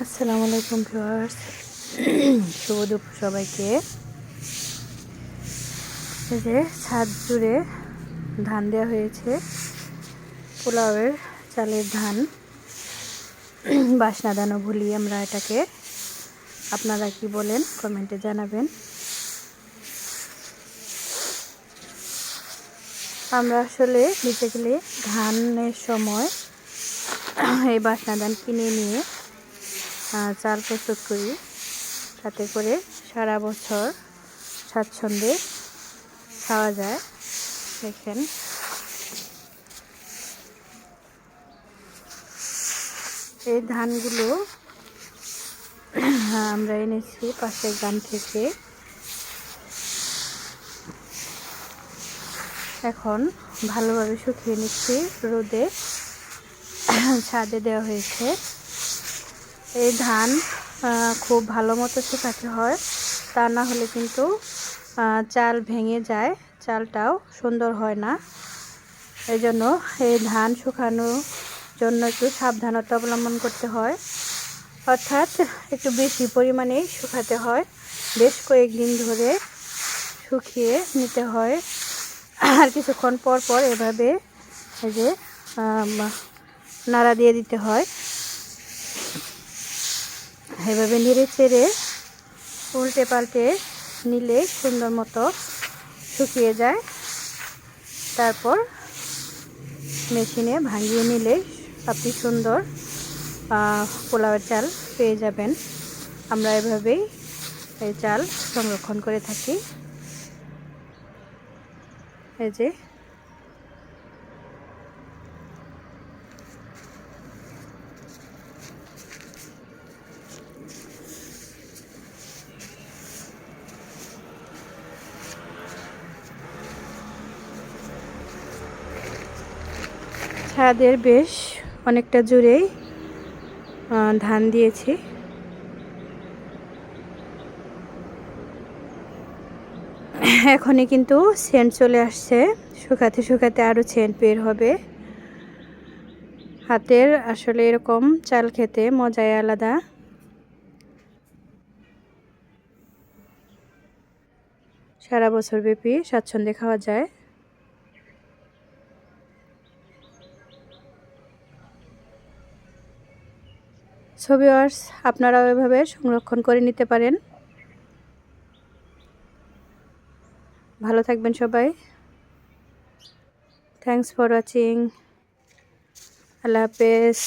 আসসালামু আলাইকুম ভিউয়ার্স। শুভ দুপুর সবাইকে। যে ছাদ জুড়ে ধান দেওয়া হয়েছে। পোলাওয়ের চালের ধান। বাসনা দানও ভুলি আমরা এটাকে। আপনারা কি বলেন, কমেন্টে জানাবেন। আমরা আসলে নিতে গেলে ধানের সময় এই বাসনা ধান কিনে নিয়ে চাল প্রস্তুত করি। তাতে করে সারা বছর স্বাচ্ছন্দ্যে খাওয়া যায়। দেখেন। এই ধানগুলো আমরা এনেছি পাশের গ্রাম থেকে। এখন ভালোভাবে শুকিয়ে নিচ্ছি। রোদে ছাদে দেওয়া হয়েছে। এই ধান খুব ভালো মতো শুকাতে হয়। তা না হলে কিন্তু চাল ভেঙে যায়, চালটাও সুন্দর হয় না। এই জন্য এই ধান শুকানোর জন্য একটু সাবধানতা অবলম্বন করতে হয়। অর্থাৎ একটু বেশি পরিমাণে শুকাতে হয়। বেশ কয়েকদিন ধরে শুকিয়ে নিতে হয়। আর কিছুক্ষণ পর পর এভাবে এই যে নাড়া দিয়ে দিতে হয়। এভাবে নেড়ে চেড়ে উল্টে পাল্টে নিলে সুন্দর মতো শুকিয়ে যায়। তারপর মেশিনে ভাঙিয়ে নিলে আপনি সুন্দর পোলাওয়ের চাল পেয়ে যাবেন। আমরা এভাবেই এই চাল সংরক্ষণ করে থাকি। এই যে ছাদের বেশ অনেকটা জুড়েই ধান দিয়েছি। এখনই কিন্তু সেন্ট চলে আসছে। শুকাতে শুকাতে আরও সেন্ট বের হবে। হাতের আসলে এরকম চাল খেতে মজাই আলাদা। সারা বছর ব্যাপী স্বাচ্ছন্দ্যে খাওয়া যায়। ছবিওয়ার্স আপনারাও এভাবে সংরক্ষণ করে নিতে পারেন। ভালো থাকবেন সবাই। থ্যাংকস ফর ওয়াচিং আল্লাহ হাফেজ।